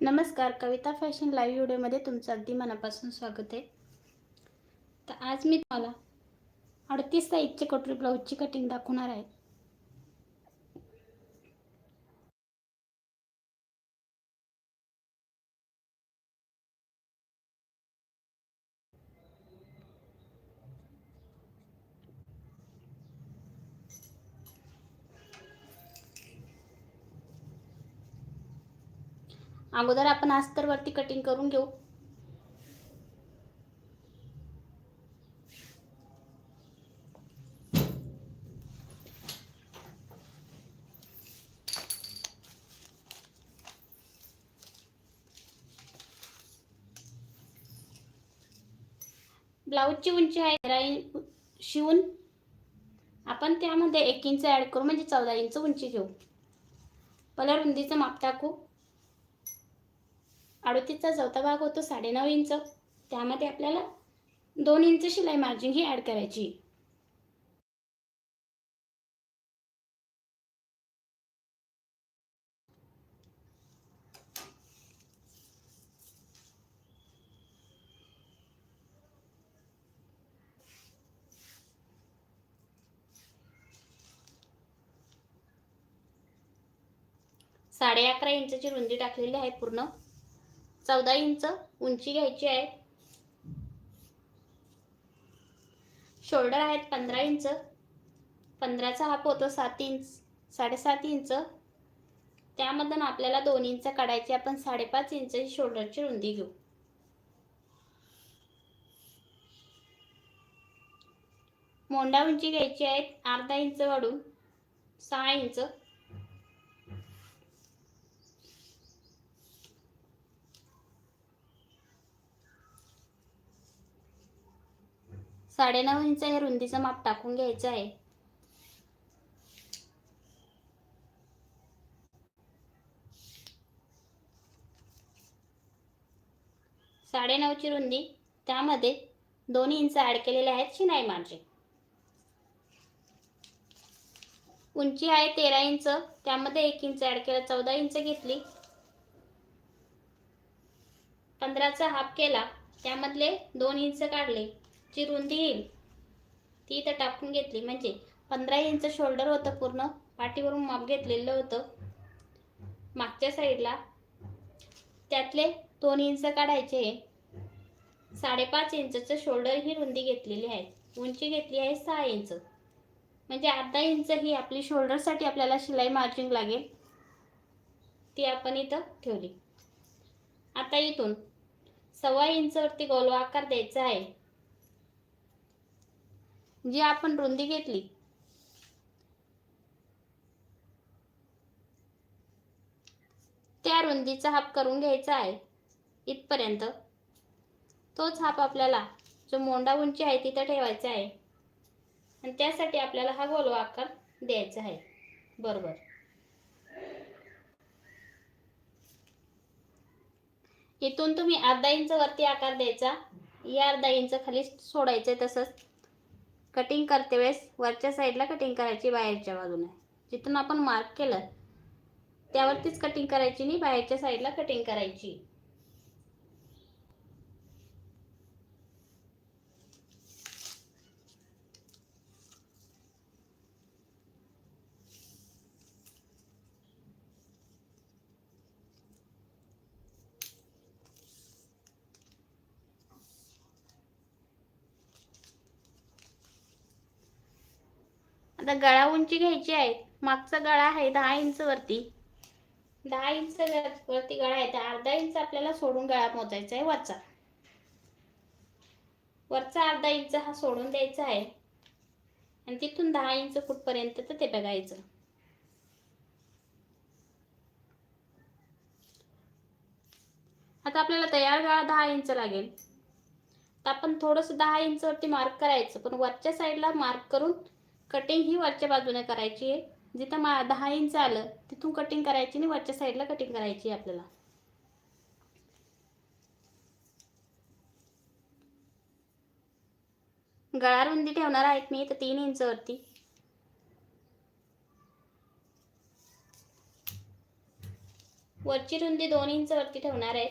नमस्कार कविता fashion live व्हिडिओमध्ये तुमचं अगदी मनापासून स्वागत आहे. तर आज मी तुम्हाला अडतीस साईजचे कटोरी ब्लाऊजची कटिंग दाखवणार आहे. अगोदर आपण अस्तरवरती कटिंग करून घेऊ. ब्लाऊजची उंची आहे शिवून आपण त्यामध्ये एक इंच ॲड करू म्हणजे चौदा इंच उंची घेऊ. पलर रुंदीचं माप टाकू. अडतीसचा चौथा भाग होतो साडेनऊ इंच. त्यामध्ये आपल्याला दोन इंच शिलाई मार्जिन ही ॲड करायची. साडे अकरा इंचची रुंदी टाकलेली आहे पूर्ण. चौदा इंच उंची घ्यायची आहे. शोल्डर आहेत पंधरा इंच. पंधराचा हाफ होतो सात इंच साडेसात इंच. त्यामधून आपल्याला दोन इंच काढायची आपण साडेपाच इंच शोल्डरची रुंदी घेऊ. मोंडा उंची घ्यायची आहेत अर्धा इंच वाढून सहा इंच. साडेनऊ इंच हे रुंदीचं माप टाकून घ्यायचं आहे. साडेनऊची रुंदी त्यामध्ये दोन इंच ॲड केलेले आहेत शिनाई मार्जिन. उंची आहे तेरा इंच त्यामध्ये एक इंच ॲड केला चौदा इंच घेतली. पंधराचा हाफ केला त्यामधले दोन इंच काढले. जी रुंदी येईल ती इथं टाकून घेतली. म्हणजे पंधरा इंच शोल्डर होतं पूर्ण. पाठीवरून माप घेतलेलं होतं. मागच्या साईडला त्यातले दोन इंच काढायचे साडेपाच इंचचं शोल्डर ही रुंदी घेतलेली आहे. उंची घेतली आहे सहा इंच. म्हणजे अर्धा इंच ही आपली शोल्डरसाठी आपल्याला शिलाई मार्जिन लागेल. ती आपण इथं ठेवली. आता इथून सव्वा इंचवरती गोलवा आकार द्यायचा आहे. जी आपण रुंदी घेतली. त्या रुंदीचा हाप करून घ्यायचा आहे. इथपर्यंत. तोच हाप आपल्याला जो मोंडा उंची आहे तिथं ठेवायचा आहे. आणि त्यासाठी आपल्याला हा गोलवा आकार द्यायचा आहे. बरोबर. इथून तुम्ही अर्धा इंच वरती आकार द्यायचा. या अर्धा इंच खाली सोडायचं आहे तसंच. कटिंग करते वेळेस वरच्या साईडला कटिंग करायची बाहेरच्या बाजूने. जिथून आपण मार्क केलं त्यावरतीच कटिंग करायची नाही बाहेरच्या साईडला कटिंग करायची. आता गळा उंची घ्यायची आहे. मागचा गळा आहे दहा इंच वरती. दहा इंच वरती गळा आहे. तर अर्धा इंच आपल्याला सोडून गळा मोजायचा आहे वरचा. वरचा अर्धा इंच हा सोडून द्यायचा आहे. आणि तिथून दहा इंच फूटपर्यंत तर ते बघायचं. आता आपल्याला तयार गळा दहा इंच लागेल. तर आपण थोडंसं दहा इंचवरती मार्क करायचं. पण वरच्या साईडला मार्क करून कटिंग ही वरच्या बाजूने करायची आहे. जिथं मा दहा इंच आलं तिथून कटिंग करायची आणि वरच्या साईडला कटिंग करायची आहे आपल्याला. गळा रुंदी ठेवणार आहेत मी तर तीन इंचवरती वरची रुंदी दोन इंचवरती ठेवणार आहे.